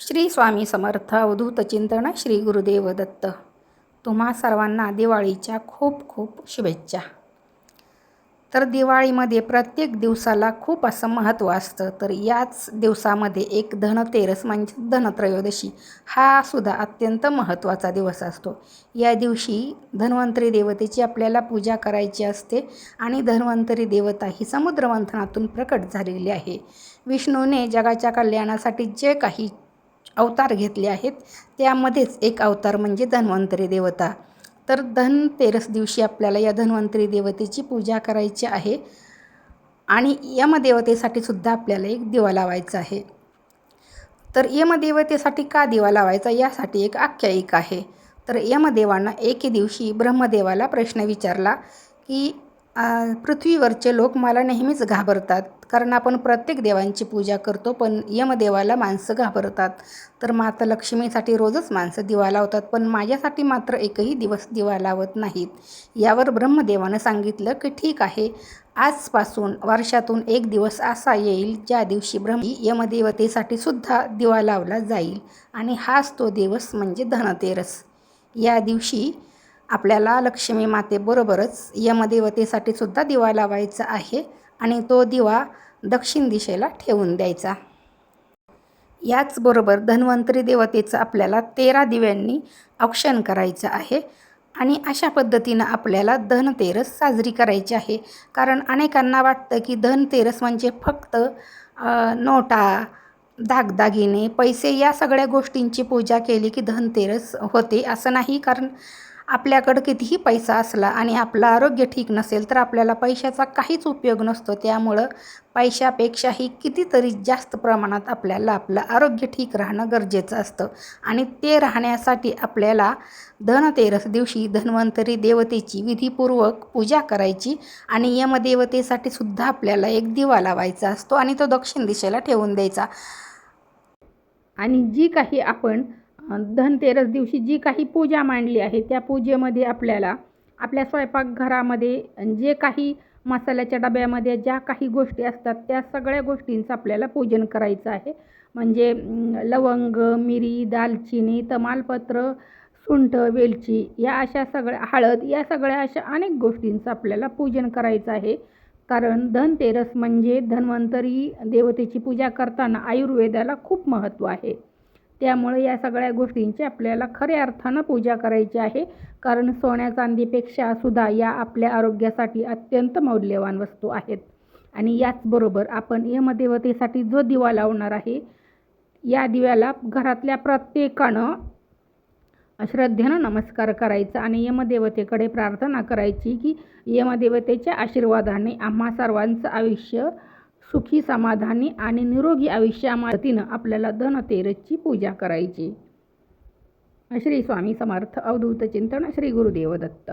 श्री स्वामी समर्थ अवधूत चिंतन श्री गुरुदेव दत्त. तुम्हा सर्वांना दिवाळीच्या खूप खूप शुभेच्छा. तर दिवाळीमध्ये प्रत्येक दिवसाला खूप असं महत्त्व असतं तर याच दिवसामध्ये एक धनतेरस म्हणजे धनत्रयोदशी हा सुद्धा अत्यंत महत्त्वाचा दिवस असतो. या दिवशी धन्वंतरी देवतेची आपल्याला पूजा करायची असते आणि धन्वंतरी देवता ही समुद्रमंथनातून प्रकट झालेली आहे. विष्णूने जगाच्या कल्याणासाठी जे काही अवतार घेतले आहेत. त्यामध्येच एक अवतार म्हणजे धन्वंतरी देवता. तर धनतेरस दिवशी आपल्याला या धन्वंतरी देवतेची पूजा करायची आहे. आणि यमदेवतेसाठी सुद्धा आपल्याला एक दिवा लावायचा आहे. तर यमदेवतेसाठी का दिवा लावायचा? यासाठी एक आख्यायिका आहे. तर यमदेवांना एके दिवशी ब्रह्मदेवाला प्रश्न विचारला की पृथ्वीवरचे लोक मला नेहमीच घाबरतात कारण आपण प्रत्येक देवांची पूजा करतो पण यमदेवाला माणसं घाबरतात. तर माता लक्ष्मीसाठी रोजच माणसं दिवा लावतात पण माझ्यासाठी मात्र एकही दिवस दिवा लावत नाहीत. यावर ब्रह्मदेवानं सांगितलं की ठीक आहे आजपासून वर्षातून एक दिवस असा येईल ज्या दिवशी ब्रह्म यमदेवतेसाठी सुद्धा दिवा लावला जाईल. आणि हाच तो दिवस म्हणजे धनतेरस. या दिवशी आपल्याला लक्ष्मी मातेबरोबरच यमदेवतेसाठी सुद्धा दिवा लावायचा आहे आणि तो दिवा दक्षिण दिशेला ठेवून द्यायचा. याचबरोबर धन्वंतरी देवतेचं आपल्याला तेरा दिव्यांनी औक्षण करायचं आहे आणि अशा पद्धतीनं आपल्याला धनतेरस साजरी करायची आहे. कारण अनेकांना वाटतं की धनतेरस म्हणजे फक्त नोटा दागदागिने पैसे या सगळ्या गोष्टींची पूजा केली की धनतेरस होते असं नाही. कारण आपल्याकडं कितीही पैसा असला आणि आपलं आरोग्य ठीक नसेल तर आपल्याला पैशाचा काहीच उपयोग नसतो. त्यामुळं पैशापेक्षाही कितीतरी जास्त प्रमाणात आपल्याला आपलं आरोग्य ठीक राहणं गरजेचं असतं. आणि ते राहण्यासाठी आपल्याला धनतेरस दिवशी धन्वंतरी देवतेची विधीपूर्वक पूजा करायची आणि यमदेवतेसाठी सुद्धा आपल्याला एक दिवा लावायचा असतो आणि तो दक्षिण दिशेला ठेवून द्यायचा. आणि जी काही आपण धनतेरस दिवशी जी काही पूजा मांडली आहे त्या पूजेमध्ये आपल्याला आपल्या स्वयंपाकघरामध्ये जे काही मसाल्याच्या डब्यामध्ये ज्या काही गोष्टी असतात त्या सगळ्या गोष्टींचं आपल्याला पूजन करायचं आहे. म्हणजे लवंग मिरी दालचिनी तमालपत्र सुंठ वेलची या अशा सगळ्या हळद या सगळ्या अशा अनेक गोष्टींचं आपल्याला पूजन करायचं आहे. कारण धनतेरस म्हणजे धन्वंतरी देवतेची पूजा करताना आयुर्वेदाला खूप महत्त्व आहे. त्यामुळे या सगळ्या गोष्टींची आपल्याला खऱ्या अर्थानं पूजा करायची आहे. कारण सोन्या चांदीपेक्षा सुद्धा या आपल्या आरोग्यासाठी अत्यंत मौल्यवान वस्तू आहेत. आणि याचबरोबर आपण यमदेवतेसाठी जो दिवा लावणार आहे या दिव्याला घरातल्या प्रत्येकानं श्रद्धेनं नमस्कार करायचा आणि यमदेवतेकडे प्रार्थना करायची की यमदेवतेच्या आशीर्वादाने आम्हा सर्वांचं आयुष्य सुखी समाधानी आणि निरोगी आयुष्यामातीनं आपल्याला धनतेरसची पूजा करायची. श्री स्वामी समर्थ अवधूत चिंतन श्री गुरुदेव दत्त.